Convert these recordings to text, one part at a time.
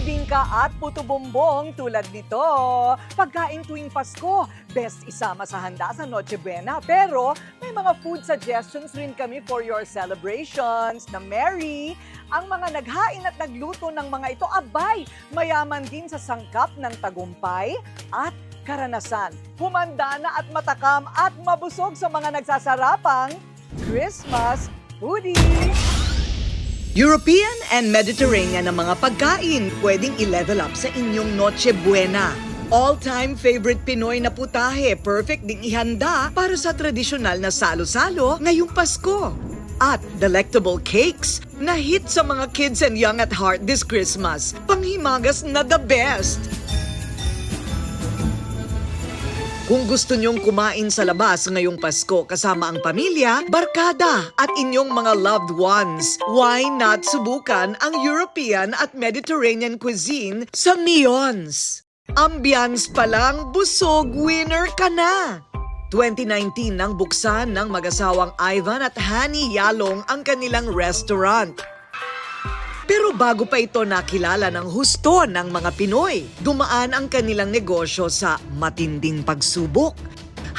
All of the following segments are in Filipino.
bibingka at puto bumbong tulad nito. Pagkain tuwing Pasko, best isama sa handa sa Noche Buena. Pero may mga food suggestions rin kami for your celebrations na merry. Ang mga naghain at nagluto ng mga ito, abay, mayaman din sa sangkap ng tagumpay at karanasan. Humanda na at matakam at mabusog sa mga nagsasarapang Christmas foodie. European and Mediterranean na mga pagkain pwedeng i-level up sa inyong Noche Buena. All-time favorite Pinoy na putahe, perfect ding ihanda para sa tradisyonal na salo-salo ngayong Pasko. At delectable cakes na hit sa mga kids and young at heart this Christmas. Panghimagas na the best! Kung gusto nyong kumain sa labas ngayong Pasko kasama ang pamilya, barkada at inyong mga loved ones, why not subukan ang European at Mediterranean cuisine sa Mion's? Ambiance pa lang, busog, winner ka na! 2019 nang buksan ng mag-asawang Ivan at Hani Yalong ang kanilang restaurant. Pero bago pa ito nakilala ng husto ng mga Pinoy, dumaan ang kanilang negosyo sa matinding pagsubok.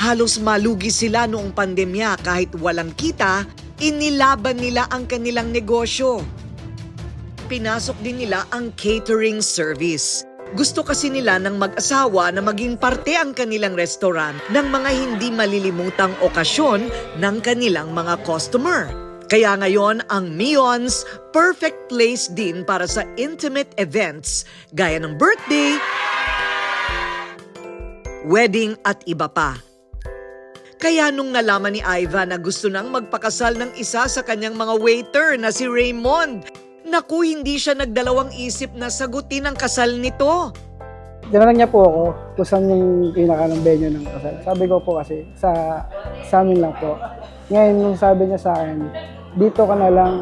Halos malugi sila noong pandemya kahit walang kita, inilaban nila ang kanilang negosyo. Pinasok din nila ang catering service. Gusto kasi nila ng mag-asawa na maging parte ang kanilang restaurant ng mga hindi malilimutang okasyon ng kanilang mga customer. Kaya ngayon, ang Mion's perfect place din para sa intimate events gaya ng birthday, wedding at iba pa. Kaya nung nalaman ni Ivan na gusto nang magpakasal ng isa sa kanyang mga waiter na si Raymond, naku hindi siya nagdalawang isip na sagutin ang kasal nito. Tinanong niya po ako kung saan yung pinaka ng venue ng kasal. Sabi ko po kasi sa, sa amin lang po. Ngayon, nung sabi niya sa akin, dito ka na lang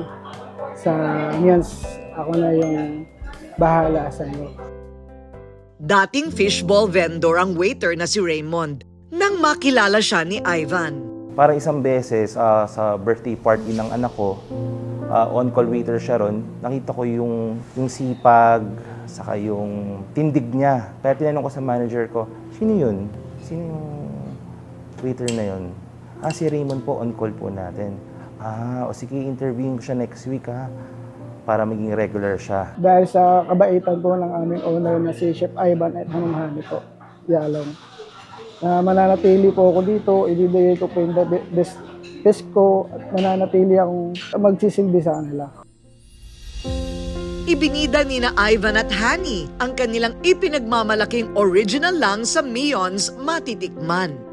sa Mians. Ako na yung bahala sa iyo. Dating fishball vendor ang waiter na si Raymond nang makilala siya ni Ivan. Para isang beses ah, sa birthday party ng anak ko, ah, on-call waiter siya ron, nakita ko yung, yung sipag, saka yung tindig niya. Kaya tinanong ko sa manager ko, sino yun? Sino yung waiter na yun? Ah, si Raymond po, on-call po natin. Ah, o sige, interviewin ko siya next week ha, para maging regular siya. Dahil sa kabaitan po ng aming owner na si Chef Ivan at Hamamhani po, Yalong. Na mananatili po ako dito, ibibigay ko po yung be- best, best ko at mananatili akong magsisilbi sa kanila. Ibinida ni na Ivan at Hani ang kanilang ipinagmamalaking original lang sa Mion's matitikman.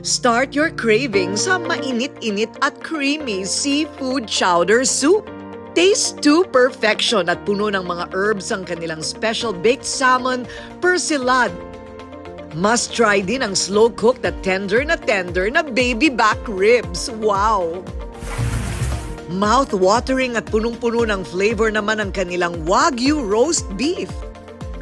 Start your craving sa mainit-init at creamy seafood chowder soup. Taste to perfection at puno ng mga herbs ang kanilang special baked salmon persilad. Must try din ang slow-cooked na tender na tender na baby back ribs. Wow! Mouth-watering at punong-puno ng flavor naman ang kanilang Wagyu roast beef.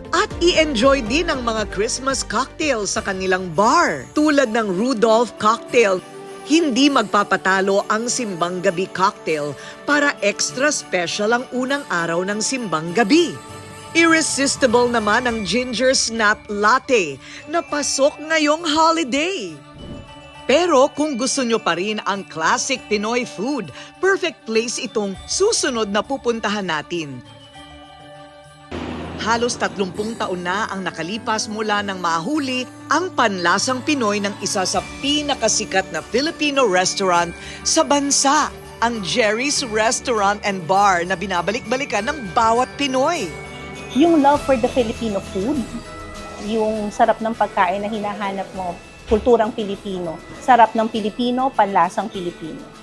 At i-enjoy din ang mga Christmas cocktails sa kanilang bar. Tulad ng Rudolph Cocktail, hindi magpapatalo ang Simbang Gabi Cocktail para extra special ang unang araw ng Simbang Gabi. Irresistible naman ang Ginger Snap Latte na pasok ngayong holiday. Pero kung gusto nyo pa rin ang classic Pinoy food, perfect place itong susunod na pupuntahan natin. Halos 30 taon na ang nakalipas mula nang mahuli ang panlasang Pinoy ng isa sa pinakasikat na Filipino restaurant sa bansa, ang Jerry's Restaurant and Bar na binabalik-balikan ng bawat Pinoy. yung love for the Filipino food, yung sarap ng pagkain na hinahanap mo, kulturang Pilipino, sarap ng Pilipino, panlasang Pilipino.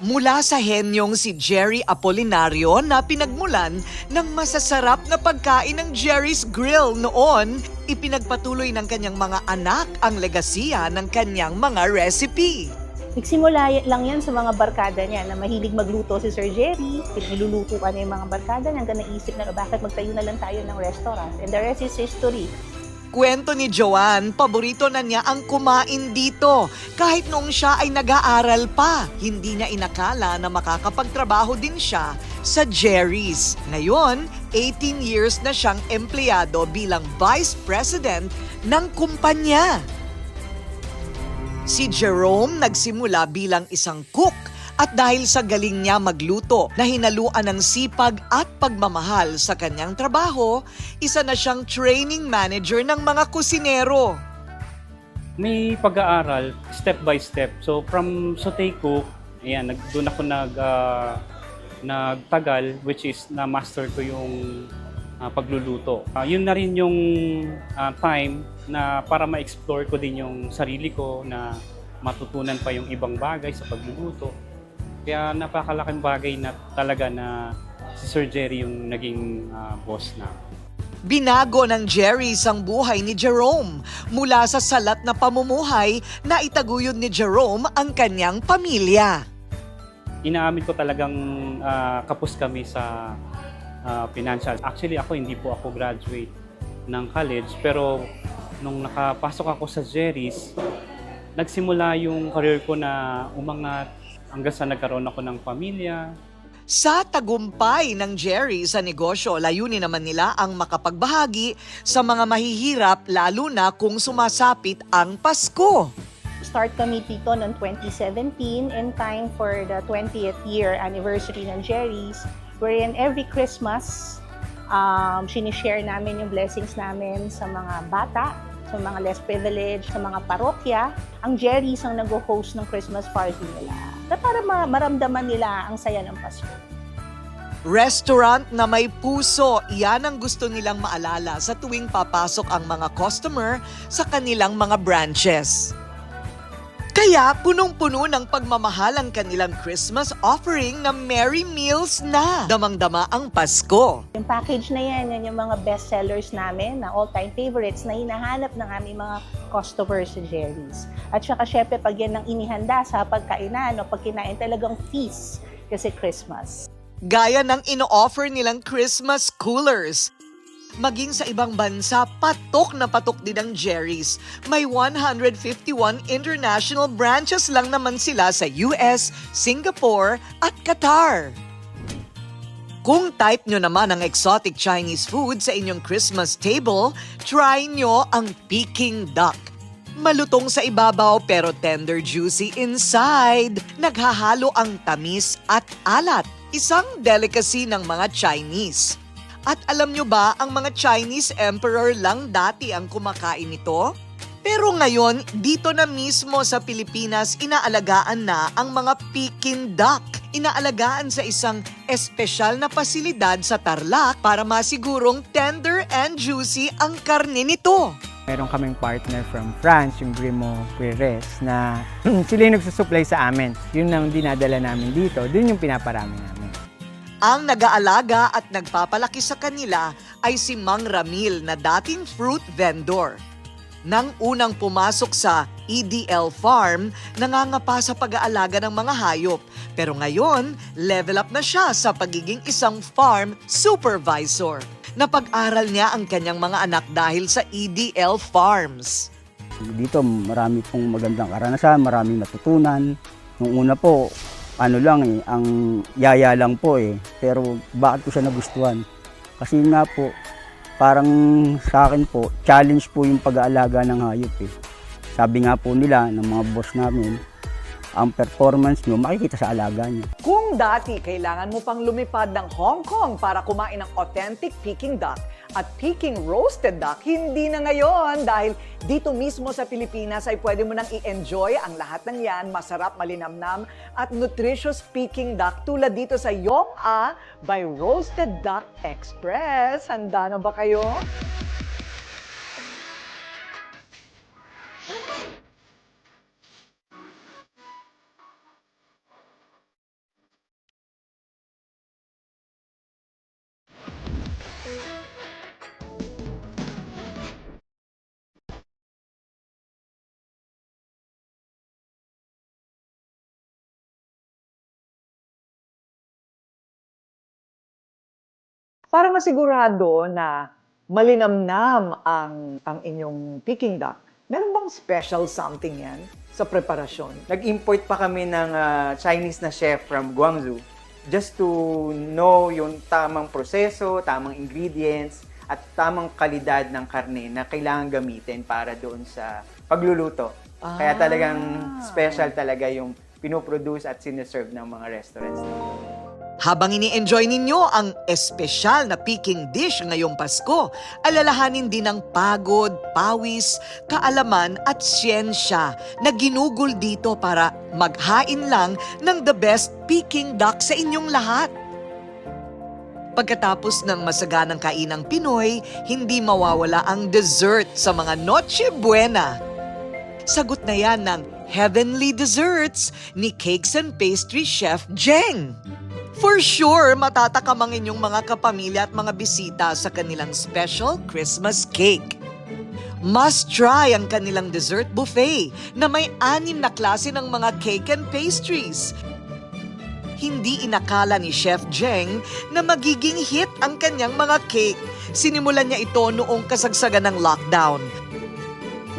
Mula sa henyong si Jerry Apolinario na pinagmulan ng masasarap na pagkain ng Jerry's Grill noon, ipinagpatuloy ng kanyang mga anak ang legasiya ng kanyang mga recipe. Nagsimula lang yan sa mga barkada niya na mahilig magluto si Sir Jerry. Niluluto ka na yung mga barkada niya hanggang naisip na bakit magtayo na lang tayo ng restaurant. And the rest is history. Kwento ni Joanne, paborito na niya ang kumain dito. Kahit noong siya ay nag-aaral pa, hindi niya inakala na makakapagtrabaho din siya sa Jerry's. Ngayon, 18 years na siyang empleyado bilang Vice President ng kumpanya. Si Jerome nagsimula bilang isang cook at dahil sa galing niya magluto na hinaluan ng sipag at pagmamahal sa kanyang trabaho, isa na siyang training manager ng mga kusinero. may pag-aaral step by step. So from Sote Cook, ayan, nag, doon ako nag, ah, nagtagal, which is na-master ko yung ah, pagluluto. Ah, yun na rin yung ah, time na para ma-explore ko din yung sarili ko na matutunan pa yung ibang bagay sa pagluluto. Kaya napakalaking bagay na talaga na si Sir Jerry yung naging ah, boss na. Binago ng Jerry's ang buhay ni Jerome mula sa salat na pamumuhay na itaguyod ni Jerome ang kanyang pamilya. inaamin ko talagang ah, kapos kami sa ah, financial. Actually, ako hindi po ako graduate ng college, pero nung nakapasok ako sa Jerry's, nagsimula yung career ko na umangat hanggang sa nagkaroon ako ng pamilya. Sa tagumpay ng Jerry sa negosyo, layunin naman nila ang makapagbahagi sa mga mahihirap lalo na kung sumasapit ang Pasko. Start kami dito noong 2017 in time for the 20th year anniversary ng Jerry's wherein every Christmas um, sinishare namin yung blessings namin sa mga bata, sa mga less privileged, sa mga parokya. Ang Jerry's ang nag-host ng Christmas party nila na para ma- maramdaman nila ang saya ng Pasko. Restaurant na may puso, iyan ang gusto nilang maalala sa tuwing papasok ang mga customer sa kanilang mga branches. Kaya punong-puno ng pagmamahal ang kanilang Christmas offering na Merry Meals na. Damang-dama ang Pasko. Yung package na yan, yan yung mga best sellers namin na all-time favorites na hinahanap ng aming mga customers sa Jerry's. At saka syempre pag yan ang inihanda sa pagkainan o pag kinain talagang feast kasi Christmas. Gaya ng ino-offer nilang Christmas coolers. Maging sa ibang bansa, patok na patok din ang Jerry's. May 151 international branches lang naman sila sa US, Singapore at Qatar. Kung type nyo naman ang exotic Chinese food sa inyong Christmas table, try nyo ang Peking duck. Malutong sa ibabaw pero tender juicy inside. Naghahalo ang tamis at alat. Isang delicacy ng mga Chinese. At alam nyo ba, ang mga Chinese emperor lang dati ang kumakain nito? Pero ngayon, dito na mismo sa Pilipinas, inaalagaan na ang mga Peking duck. Inaalagaan sa isang espesyal na pasilidad sa Tarlac para masigurong tender and juicy ang karne nito. Meron kaming partner from France, yung Grimo Quires, na sila yung nagsusupply sa amin. Yun ang dinadala namin dito, dun yung pinaparami namin. Ang nag-aalaga at nagpapalaki sa kanila ay si Mang Ramil na dating fruit vendor. Nang unang pumasok sa EDL Farm, nangangapa sa pag-aalaga ng mga hayop. Pero ngayon, level up na siya sa pagiging isang farm supervisor. Napag-aral niya ang kanyang mga anak dahil sa EDL Farms. Dito marami pong magandang karanasan, maraming natutunan. Nung una po, ano lang eh, ang yaya lang po eh. Pero bakit ko siya nagustuhan? Kasi nga po, parang sa akin po, challenge po yung pag-aalaga ng hayop eh. Sabi nga po nila ng mga boss namin, ang performance nyo makikita sa alaga nyo. Kung dati kailangan mo pang lumipad ng Hong Kong para kumain ng authentic Peking duck at Peking roasted duck, hindi na ngayon dahil dito mismo sa Pilipinas ay pwede mo nang i-enjoy ang lahat ng yan, masarap, malinamnam at nutritious Peking duck tulad dito sa Yong A by Roasted Duck Express. Handa na ba kayo? Para masigurado na malinamnam ang, ang inyong Peking duck, meron bang special something yan sa preparasyon? Nag-import pa kami ng ah, Chinese na chef from Guangzhou just to know yung tamang proseso, tamang ingredients, at tamang kalidad ng karne na kailangan gamitin para doon sa pagluluto. Kaya talagang special talaga yung pinoproduce at sineserve ng mga restaurants. Habang ini-enjoy ninyo ang espesyal na Peking dish ngayong Pasko, alalahanin din ang pagod, pawis, kaalaman at siyensya na ginugol dito para maghain lang ng the best Peking duck sa inyong lahat. Pagkatapos ng masaganang kainang Pinoy, hindi mawawala ang dessert sa mga Noche Buena. Sagot na yan ng Heavenly Desserts ni Cakes and Pastry Chef Jeng. For sure, matatakam ang inyong mga kapamilya at mga bisita sa kanilang special Christmas cake. Must try ang kanilang dessert buffet na may anim na klase ng mga cake and pastries. Hindi inakala ni Chef Jeng na magiging hit ang kanyang mga cake. Sinimulan niya ito noong kasagsagan ng lockdown.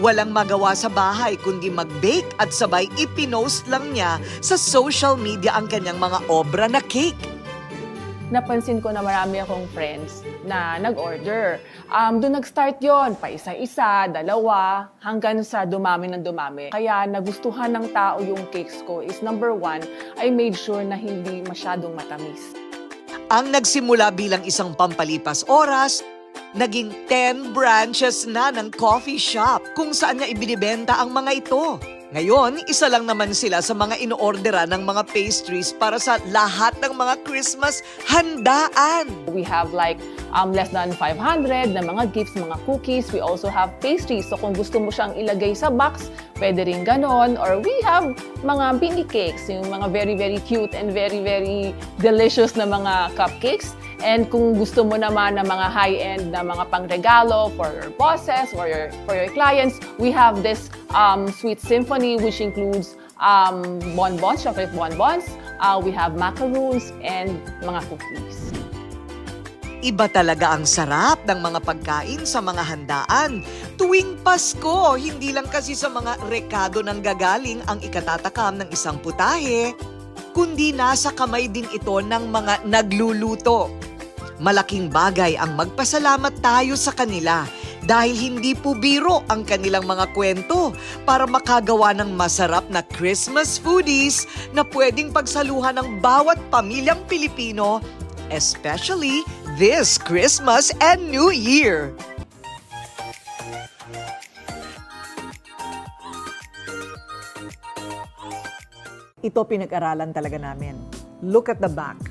Walang magawa sa bahay kundi mag-bake at sabay ipinost lang niya sa social media ang kanyang mga obra na cake. napansin ko na marami akong friends na nag-order. Um, doon nag-start yon pa isa-isa, dalawa, hanggang sa dumami ng dumami. Kaya nagustuhan ng tao yung cakes ko is number one, I made sure na hindi masyadong matamis. Ang nagsimula bilang isang pampalipas oras, naging 10 branches na ng coffee shop kung saan niya ibinibenta ang mga ito. Ngayon, isa lang naman sila sa mga inoordera ng mga pastries para sa lahat ng mga Christmas handaan. We have like um, less than 500 na mga gifts, mga cookies. We also have pastries. So kung gusto mo siyang ilagay sa box, pwede rin ganon. Or we have mga mini cakes, yung mga very, very cute and very, very delicious na mga cupcakes. And kung gusto mo naman ng mga high-end na mga pangregalo for your bosses or your, for your clients, we have this um, sweet symphony which includes um, bonbons, chocolate bonbons. Uh, we have macaroons and mga cookies. Iba talaga ang sarap ng mga pagkain sa mga handaan. Tuwing Pasko, hindi lang kasi sa mga rekado ng gagaling ang ikatatakam ng isang putahe, kundi nasa kamay din ito ng mga nagluluto. Malaking bagay ang magpasalamat tayo sa kanila dahil hindi po biro ang kanilang mga kwento para makagawa ng masarap na Christmas foodies na pwedeng pagsaluhan ng bawat pamilyang Pilipino, especially this Christmas and New Year. Ito pinag-aralan talaga namin. Look at the back.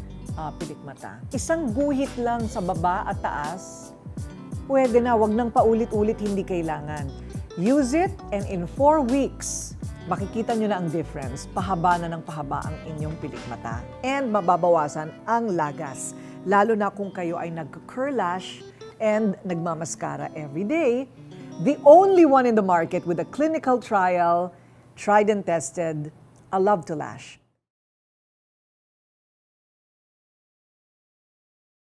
ah, pilikmata. Isang guhit lang sa baba at taas, pwede na, wag nang paulit-ulit, hindi kailangan. Use it and in four weeks, makikita nyo na ang difference. Pahaba na ng pahaba ang inyong pilikmata. And mababawasan ang lagas. Lalo na kung kayo ay nag-curl lash and nagmamaskara every day. The only one in the market with a clinical trial, tried and tested, a love to lash.